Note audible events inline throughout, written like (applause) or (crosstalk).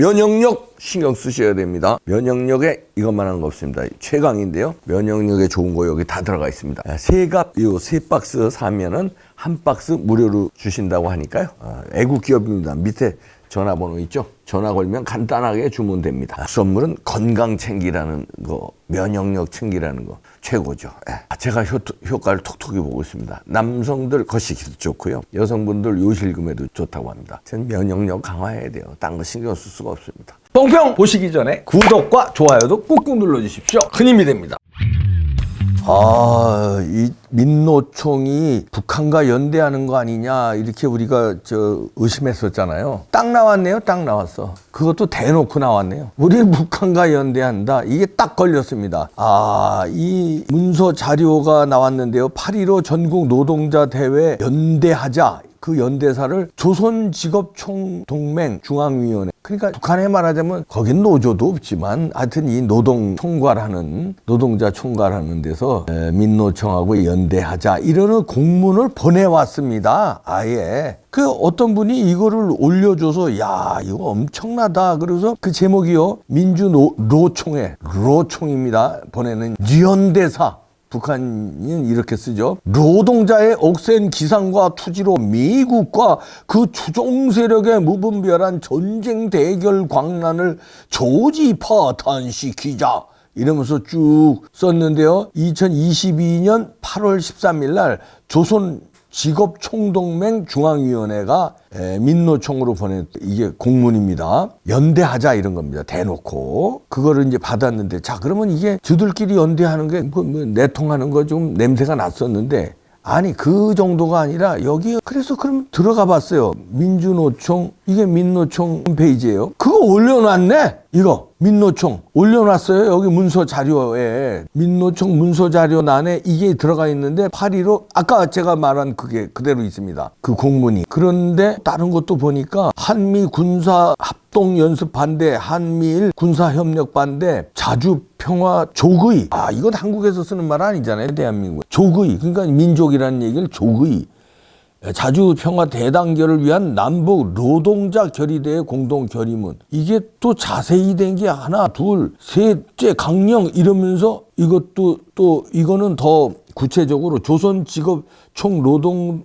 면역력 신경 쓰셔야 됩니다. 면역력에 이것만 하는 거 없습니다. 최강인데요. 면역력에 좋은 거 여기 다 들어가 있습니다. 아, 세갑 이세 박스 사면은 한 박스 무료로 주신다고 하니까요. 아, 애국 기업입니다. 밑에 전화번호 있죠? 전화 걸면 간단하게 주문됩니다. 선물은 건강 챙기라는 거, 면역력 챙기라는 거 최고죠. 예. 제가 효, 효과를 톡톡히 보고 있습니다. 남성들 거시기도 좋고요. 여성분들 요실금에도 좋다고 합니다. 전 면역력 강화해야 돼요. 딴 거 신경 쓸 수가 없습니다. 뽕평 보시기 전에 구독과 좋아요도 꾹꾹 눌러주십시오. 큰 힘이 됩니다. 아, 이 민노총이 북한과 연대하는 거 아니냐 이렇게 우리가 저 의심했었잖아요. 딱 나왔네요. 딱 나왔어. 그것도 대놓고 나왔네요. 우리 (laughs) 북한과 연대한다. 이게 딱 걸렸습니다. 아, 이 문서 자료가 나왔는데요. 8.15 전국 노동자 대회 연대하자. 그 연대사를 조선직업총동맹 중앙위원회. 그러니까 북한에 말하자면 거긴 노조도 없지만 하여튼 이 노동 총괄하는 노동자 총괄하는 데서 에, 민노총하고 연대하자 이러는 공문을 보내왔습니다. 아예. 그 어떤 분이 이거를 올려줘서 야 이거 엄청나다. 그래서 그 제목이요. 민주노총회 로총입니다. 보내는 연대사 북한은 이렇게 쓰죠. 노동자의 억센 기상과 투지로 미국과 그 추종 세력의 무분별한 전쟁 대결 광란을 조지 파 탄시키자. 이러면서 쭉 썼는데요. 2022년 8월 13일 날 조선 직업총동맹 중앙위원회가 에, 민노총으로 보낸 이게 공문입니다. 연대하자 이런 겁니다. 대놓고 그거를 이제 받았는데 자 그러면 이게 저들끼리 연대하는 게 뭐, 뭐 내통하는 거 좀 냄새가 났었는데 아니 그 정도가 아니라 여기 그래서 그럼 들어가 봤어요. 민주노총 이게 민노총 홈페이지예요. 그거 올려놨네. 이거 민노총 올려놨어요. 여기 문서 자료에 민노총 문서 자료란에 이게 들어가 있는데 8.15 아까 제가 말한 그게 그대로 있습니다. 그 공문이 그런데 다른 것도 보니까 한미 군사 합 동 연습 반대, 한미일 군사 협력 반대, 자주 평화 조의. 아 이건 한국에서 쓰는 말 아니잖아요. 대한민국 조의 그러니까 민족이라는 얘기를 조의. 자주 평화 대단결을 위한 남북 노동자 결의대의 공동 결의문 이게 또 자세히 된 게 하나 둘 셋째 강령 이러면서 이것도 또 이거는 더 구체적으로 조선 직업 총 노동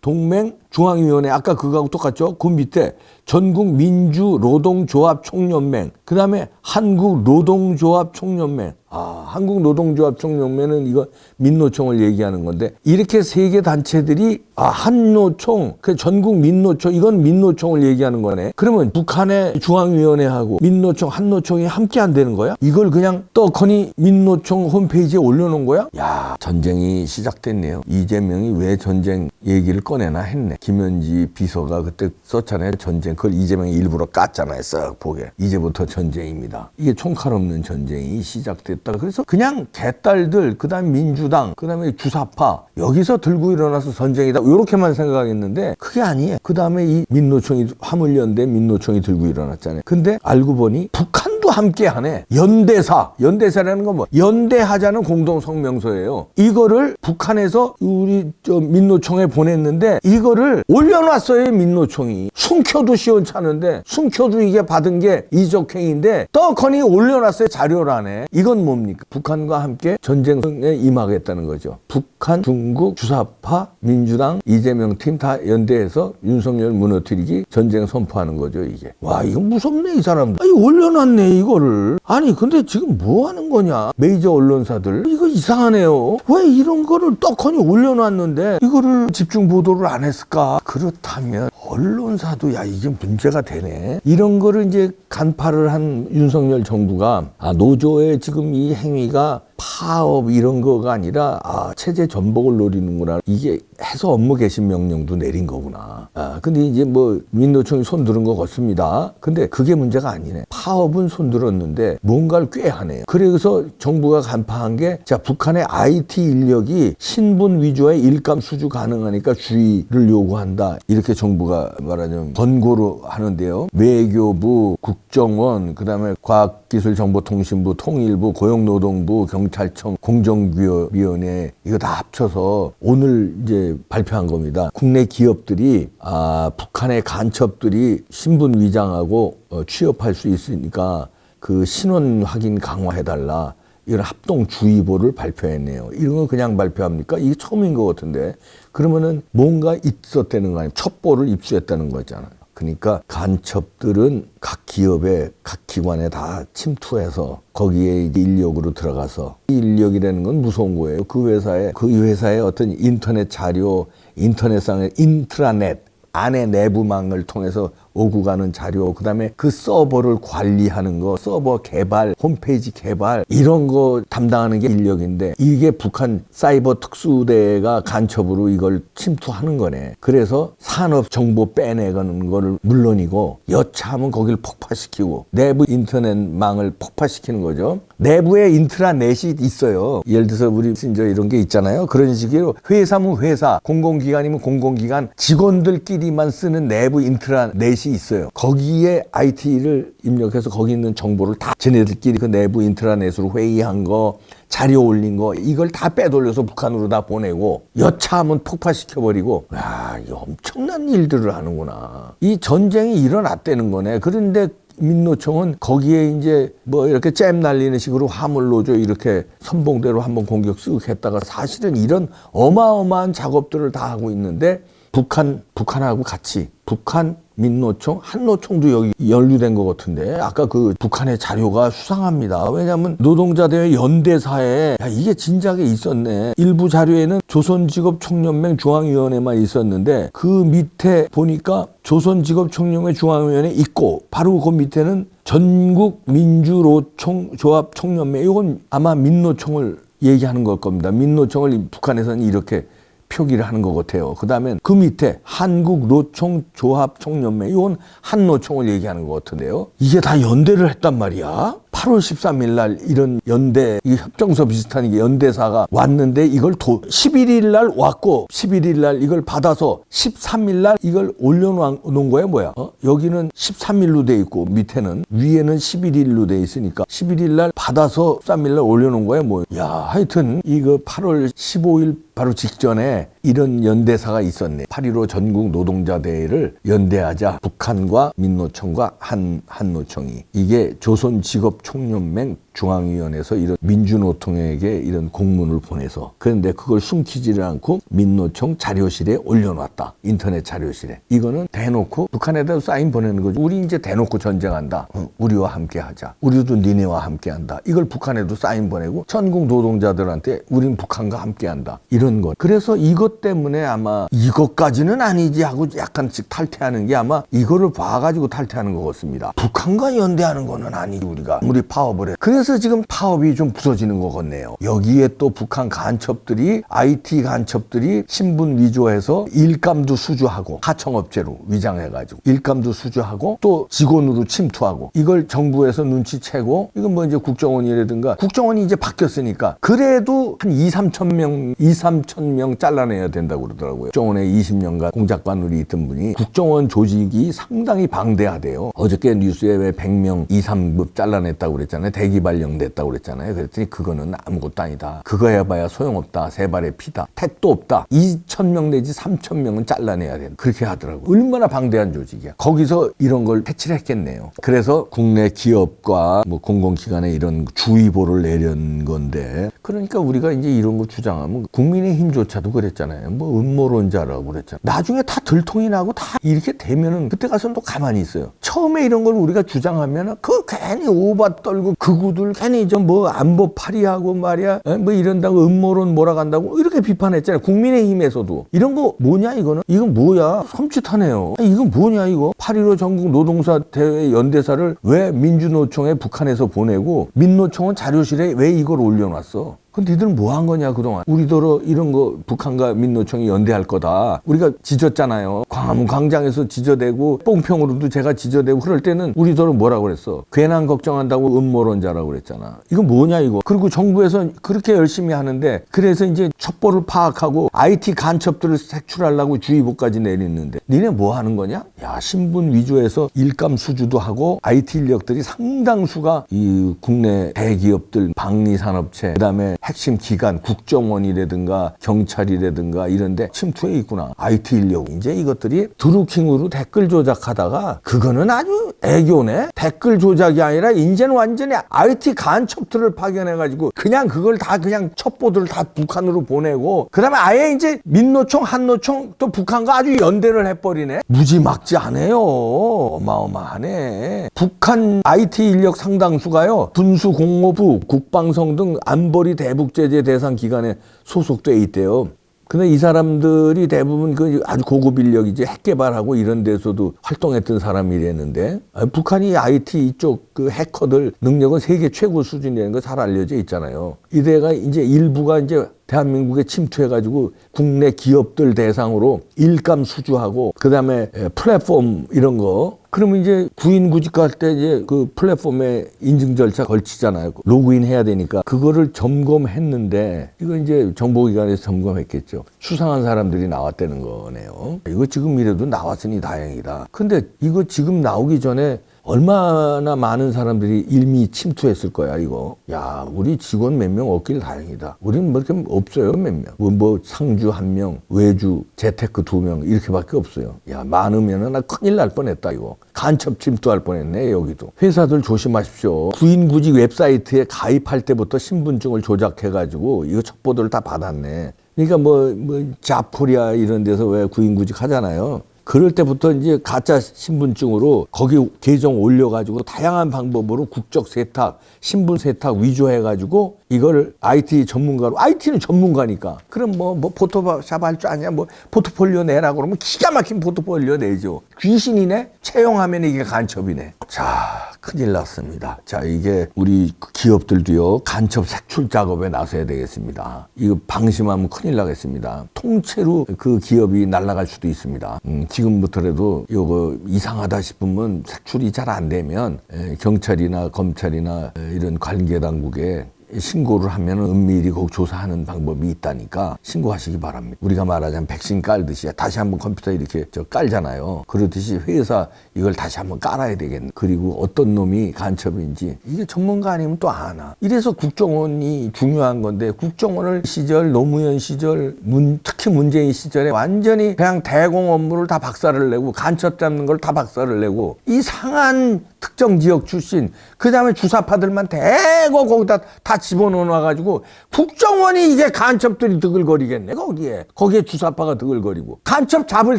동맹 중앙위원회 아까 그거하고 똑같죠? 그 밑에 전국 민주 노동조합 총연맹 그 다음에 한국 노동조합 총연맹. 아 한국 노동조합 총연맹은 이거 민노총을 얘기하는 건데 이렇게 세 개 단체들이 아 한노총 그 전국 민노총 이건 민노총을 얘기하는 거네. 그러면 북한의 중앙위원회하고 민노총 한노총이 함께 안 되는 거야? 이걸 그냥 떡하니 민노총 홈페이지에 올려놓은 거야? 야 전쟁이 시작됐네요. 이재명이 왜 전쟁 얘기를 꺼내나 했네 김현지 비서가 그때 썼잖아요. 전쟁. 그걸 이재명이 일부러 깠잖아요. 썩 보게. 이제부터 전쟁입니다. 이게 총칼 없는 전쟁이 시작됐다. 그래서 그냥 개딸들 그 다음 민주당 그 다음에 주사파 여기서 들고 일어나서 전쟁이다. 이렇게만 생각했는데 그게 아니에요. 그 다음에 이 민노총이 화물연대 민노총이 들고 일어났잖아요. 근데 알고 보니 북한 도 함께 하네. 연대사. 연대사라는 건 뭐? 연대하자는 공동 성명서예요. 이거를 북한에서 우리 저 민노총에 보냈는데 이거를 올려놨어요 민노총이. 숨겨도 시원찮은데 숨겨도 이게 받은 게 이적행인데 떡하니 올려놨어요 자료란에 이건 뭡니까? 북한과 함께 전쟁에 임하겠다는 거죠. 북한 중국 주사파 민주당 이재명 팀 다 연대해서 윤석열 무너뜨리기 전쟁 선포하는 거죠 이게. 와 이거 무섭네 이 사람들. 아니 올려놨네 이거를. 아니 근데 지금 뭐 하는 거냐 메이저 언론사들? 이거 이상하네요. 왜 이런 거를 떡하니 올려놨는데 이거를 집중 보도를 안 했을까? 그렇다면 언론사도 야 이게 문제가 되네. 이런 거를 이제 간파를 한 윤석열 정부가 아 노조의 지금 이 행위가 파업 이런 거가 아니라 아 체제 전복을 노리는구나. 이게 해서 업무 개심 명령도 내린 거구나. 아 근데 이제 뭐 민노총이 손 들은 거 같습니다. 근데 그게 문제가 아니네. 파업은 손 들었는데 뭔가를 꽤 하네요. 그래서 정부가 간파한 게 자 북한의 IT 인력이 신분 위주의 일감 수주 가능하니까 주의를 요구한다. 이렇게 정부가 말하자면 권고를 하는데요. 외교부 국정원 그다음에 과학기술정보통신부 통일부 고용노동부 경찰청 공정위원회 이거 다 합쳐서 오늘 이제 발표한 겁니다. 국내 기업들이 아, 북한의 간첩들이 신분 위장하고 어, 취업할 수 있으니까 그 신원 확인 강화해달라. 이런 합동 주의보를 발표했네요. 이런 거 그냥 발표합니까? 이게 처음인 것 같은데. 그러면은 뭔가 있었다는 거 아니에요? 첩보를 입수했다는 거잖아요. 그러니까 간첩들은 각 기업에 각 기관에 다 침투해서 거기에 인력으로 들어가서 이 인력이라는 건 무서운 거예요. 그 회사에 그 회사의 어떤 인터넷 자료, 인터넷상의 인트라넷 안에 내부망을 통해서 오고 가는 자료, 그 다음에 그 서버를 관리하는 거, 서버 개발, 홈페이지 개발, 이런 거 담당하는 게 인력인데, 이게 북한 사이버 특수대가 간첩으로 이걸 침투하는 거네. 그래서 산업 정보 빼내가는 거를 물론이고, 여차하면 거기를 폭파시키고, 내부 인터넷망을 폭파시키는 거죠. 내부에 인트라넷이 있어요. 예를 들어서 우리 이제 이런 게 있잖아요. 그런 식으로 회사면 회사, 공공기관이면 공공기관, 직원들끼리만 쓰는 내부 인트라넷이 있어요. 거기에 IT를 입력해서 거기 있는 정보를 다 쟤네들끼리 그 내부 인트라넷으로 회의한 거, 자료 올린 거, 이걸 다 빼돌려서 북한으로 다 보내고, 여차하면 폭파시켜버리고, 야, 이 엄청난 일들을 하는구나. 이 전쟁이 일어났다는 거네. 그런데 민노총은 거기에 이제 뭐 이렇게 잼 날리는 식으로 화물 노조 이렇게 선봉대로 한번 공격 쓱 했다가 사실은 이런 어마어마한 작업들을 다 하고 있는데 북한 북한하고 같이 북한 민노총 한노총도 여기 연루된 것 같은데 아까 그 북한의 자료가 수상합니다. 왜냐하면 노동자대회 연대사에 야, 이게 진작에 있었네. 일부 자료에는 조선직업총연맹 중앙위원회만 있었는데 그 밑에 보니까 조선직업총연맹 중앙위원회 있고 바로 그 밑에는 전국 민주노총 조합 총연맹 이건 아마 민노총을 얘기하는 걸 겁니다. 민노총을 북한에서는 이렇게 표기를 하는 것 같아요. 그 다음에 그 밑에 한국노총 조합총연맹 이건 한노총을 얘기하는 것 같은데요. 이게 다 연대를 했단 말이야. 8월 13일 날 이런 연대 이 협정서 비슷한 이게 연대사가 왔는데 이걸 도 11일 날 왔고 11일 날 이걸 받아서 13일 날 이걸 올려놓은 거야 뭐야? 어? 여기는 13일로 돼 있고 밑에는 위에는 11일로 돼 있으니까 11일 날 받아서 13일 날 올려놓은 거야 뭐? 야 하여튼 이거 8월 15일 바로 직전에 이런 연대사가 있었네. 8.15 전국 노동자 대회를 연대하자 북한과 민노총과 한 한노총이 이게 조선직업총연맹 중앙위원회에서 이런 민주노총에게 이런 공문을 보내서 그런데 그걸 숨기지를 않고 민노총 자료실에 올려놨다. 인터넷 자료실에. 이거는 대놓고 북한에다 사인 보내는 거죠. 우리 이제 대놓고 전쟁한다. 어, 우리와 함께 하자. 우리도 니네와 함께 한다. 이걸 북한에도 사인 보내고 전국 노동자들한테 우린 북한과 함께 한다. 이런 것. 그래서 이것 때문에 아마 이것까지는 아니지 하고 약간씩 탈퇴하는 게 아마 이거를 봐가지고 탈퇴하는 것 같습니다. 북한과 연대하는 거는 아니지 우리가 우리 파업을 해. 그래서 지금 파업이 좀 부서지는 것 같네요. 여기에 또 북한 간첩들이 IT 간첩들이 신분 위조해서 일감도 수주하고 하청업체로 위장해가지고 일감도 수주하고 또 직원으로 침투하고 이걸 정부에서 눈치채고 이건 뭐 이제 국정원이라든가 국정원이 이제 바뀌었으니까 그래도 한 2, 3천 명, 2, 3천 명 잘라내야 된다고 그러더라고요. 국정원에 20년간 공작관으로 있던 분이 국정원 조직이 상당히 방대하대요. 어저께 뉴스에 왜 100명 2, 3급 잘라냈다고 그랬잖아요. 대기 발 령됐다고 그랬잖아요. 그랬더니 그거는 아무것도 아니다. 그거 해봐야 소용없다. 세 발의 피다. 택도 없다. 2천 명 내지 3천 명은 잘라내야 된다. 그렇게 하더라고요. 얼마나 방대한 조직이야. 거기서 이런 걸 패치를 했겠네요. 그래서 국내 기업과 뭐 공공기관에 이런 주의보를 내린 건데 그러니까 우리가 이제 이런 거 주장하면 국민의힘조차도 그랬잖아요. 뭐 음모론자라고 그랬잖아요. 나중에 다 들통이 나고 다 이렇게 되면은 그때 가서는 또 가만히 있어요. 처음에 이런 걸 우리가 주장하면은 그 괜히 오바 떨고 그구들 괜히 좀뭐 안보 파리하고 말이야 에? 뭐 이런다고 음모론 몰아간다고 이렇게 비판했잖아요. 국민의힘에서도 이런 거 뭐냐 이거는 이건 뭐야 섬찟하네요. 아니, 이건 뭐냐 이거 8.15 전국 노동사 대회 연대사를 왜 민주노총에 북한에서 보내고 민노총은 자료실에 왜 이걸 올려놨어? 그럼 니들은 뭐한 거냐 그동안? 우리더러 이런 거 북한과 민노총이 연대할 거다. 우리가 지졌잖아요. 광화문 광장에서 지저대고 뽕평으로도 제가 지저대고 그럴 때는 우리더러 뭐라고 그랬어? 괜한 걱정한다고 음모론자라고 그랬잖아. 이거 뭐냐 이거? 그리고 정부에서 그렇게 열심히 하는데 그래서 이제 첩보를 파악하고 IT 간첩들을 색출하려고 주의보까지 내리는데 니네 뭐 하는 거냐? 야 신분 위조해서 일감 수주도 하고 IT 인력들이 상당수가 이 국내 대기업들 방리산업체 그다음에 핵심 기관 국정원이라든가 경찰이라든가 이런데 침투해 있구나. IT 인력 이제 이것들이 드루킹으로 댓글 조작하다가 그거는 아주 애교네. 댓글 조작이 아니라 이제는 완전히 IT 간첩들을 파견해 가지고 그냥 그걸 다 그냥 첩보들을 다 북한으로 보내고 그다음에 아예 이제 민노총 한노총 또 북한과 아주 연대를 해버리네. 무지막지 않아요. 어마어마하네. 북한 IT 인력 상당수가요. 군수 공모부, 국방성 등 안보리 대북 제재 대상 기관에 소속돼 있대요. 근데 이 사람들이 대부분 그 아주 고급 인력이지 핵 개발하고 이런 데서도 활동했던 사람이랬는데 아, 북한이 IT 이쪽 그 해커들 능력은 세계 최고 수준이라는 거 잘 알려져 있잖아요. 이래가 이제 일부가 이제 대한민국에 침투해가지고 국내 기업들 대상으로 일감 수주하고 그다음에 에, 플랫폼 이런 거 그러면 이제 구인 구직할 때 이제 그 플랫폼에 인증 절차 걸치잖아요. 로그인 해야 되니까 그거를 점검했는데 이거 이제 정보기관에서 점검했겠죠. 수상한 사람들이 나왔다는 거네요. 이거 지금 이래도 나왔으니 다행이다. 근데 이거 지금 나오기 전에 얼마나 많은 사람들이 일미 침투했을 거야 이거. 야 우리 직원 몇 명 없길 다행이다. 우리는 뭐 이렇게 없어요 몇 명. 뭐, 뭐 상주 한 명, 외주, 재테크 두 명 이렇게밖에 없어요. 야 많으면은 나 큰일 날 뻔했다 이거. 간첩 침투할 뻔했네 여기도. 회사들 조심하십시오. 구인구직 웹사이트에 가입할 때부터 신분증을 조작해 가지고 이거 첩보들을 다 받았네. 그러니까 뭐, 뭐, 잡코리아 이런 데서 왜 구인구직 하잖아요. 그럴 때부터 이제 가짜 신분증으로 거기 계정 올려가지고 다양한 방법으로 국적 세탁, 신분 세탁 위조해가지고 이걸 IT 전문가로, IT는 전문가니까. 그럼 뭐, 뭐 포토샵 할 줄 아냐? 뭐 포트폴리오 내라 그러면 기가 막힌 포트폴리오 내죠. 귀신이네? 채용하면 이게 간첩이네. 자, 큰일 났습니다. 자, 이게 우리 기업들도요, 간첩 색출 작업에 나서야 되겠습니다. 이거 방심하면 큰일 나겠습니다. 통째로 그 기업이 날아갈 수도 있습니다. 음, 지금부터라도 이거 이상하다 싶으면 색출이 잘 안 되면 에, 경찰이나 검찰이나 에, 이런 관계 당국에 신고를 하면 은밀히 그 조사하는 방법이 있다니까 신고하시기 바랍니다. 우리가 말하자면 백신 깔듯이 다시 한번 컴퓨터 이렇게 저 깔잖아요. 그렇듯이 회사 이걸 다시 한번 깔아야 되겠네. 그리고 어떤 놈이 간첩인지 이게 전문가 아니면 또 아나. 이래서 국정원이 중요한 건데 국정원을 시절 노무현 시절 문, 특히 문재인 시절에 완전히 그냥 대공 업무를 다 박살을 내고 간첩 잡는 걸 다 박살을 내고 이 상한 특정 지역 출신 그 다음에 주사파들만 대거 거기다 다 집어넣어놔가지고 국정원이 이게 간첩들이 드글거리겠네 거기에 거기에 주사파가 드글거리고 간첩 잡을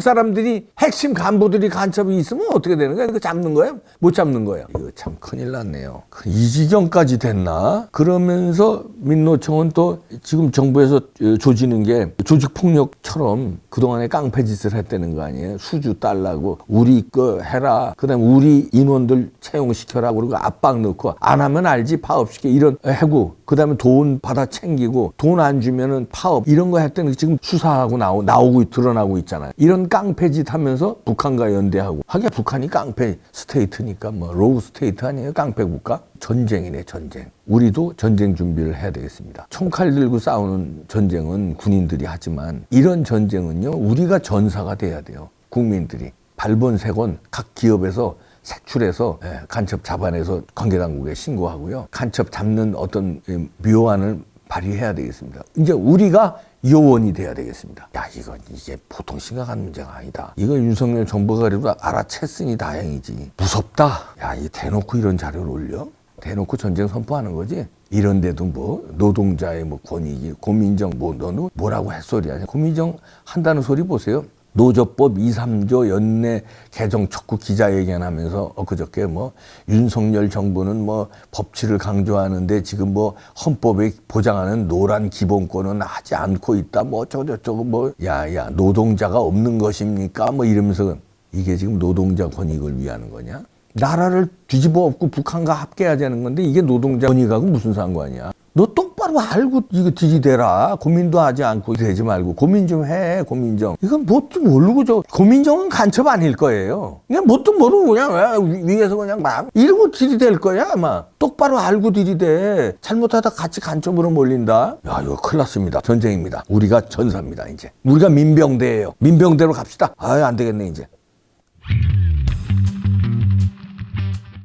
사람들이 핵심 간부들이 간첩이 있으면 어떻게 되는 거야? 이거 잡는 거예요? 못 잡는 거예요? 이거 참 큰일 났네요. 그이 지경까지 됐나? 그러면서 민노총은 또 지금 정부에서 조지는 게 조직 폭력처럼 그동안에 깡패 짓을 했다는 거 아니에요? 수주 달라고 우리 거 해라. 그 다음 에 우리 인원들 채용시켜라 그리고 압박 넣고 안 하면 알지 파업시켜 이런 해고 그다음에 돈 받아 챙기고 돈 안 주면은 파업 이런 거 했더니 지금 수사하고 나오, 나오고 드러나고 있잖아요. 이런 깡패 짓 하면서 북한과 연대하고 하긴 북한이 깡패 스테이트니까 뭐 로우 스테이트 아니에요? 깡패 국가? 전쟁이네 전쟁. 우리도 전쟁 준비를 해야 되겠습니다. 총칼 들고 싸우는 전쟁은 군인들이 하지만 이런 전쟁은요 우리가 전사가 돼야 돼요. 국민들이 발본색원 각 기업에서 색출해서 예, 간첩 잡아내서 관계당국에 신고하고요. 간첩 잡는 어떤 예, 묘안을 발휘해야 되겠습니다. 이제 우리가 요원이 돼야 되겠습니다. 야, 이건 이게 보통 심각한 문제가 아니다. 이거 윤석열 정부가 그래도 알아챘으니 다행이지. 무섭다. 야, 이 대놓고 이런 자료를 올려? 대놓고 전쟁 선포하는 거지? 이런데도 뭐 노동자의 뭐 권익이 고민정 뭐 너는 뭐라고 햇소리야? 고민정 한다는 소리 보세요. 노조법 2, 3조 연내 개정 촉구 기자회견하면서 엊그저께 뭐 윤석열 정부는 뭐 법치를 강조하는데 지금 뭐 헌법에 보장하는 노란 기본권은 하지 않고 있다 뭐 어쩌고 저쩌고 뭐 야야 노동자가 없는 것입니까 뭐 이러면서 이게 지금 노동자 권익을 위하는 거냐? 나라를 뒤집어 엎고 북한과 합계하자는 건데 이게 노동자 권익하고 무슨 상관이야? 너 똑바로 알고 이거 들이대라. 고민도 하지 않고 되지 말고 고민 좀 해. 고민 좀. 이건 뭣도 모르고 저 고민정은 간첩 아닐 거예요. 그냥 뭣도 모르고 그냥 왜 위- 위에서 그냥 막 이러고 들이댈 거야 아마. 똑바로 알고 들이대. 잘못하다 같이 간첩으로 몰린다. 야 이거 큰일 났습니다. 전쟁입니다. 우리가 전사입니다 이제. 우리가 민병대예요. 민병대로 갑시다. 아유 안 되겠네 이제.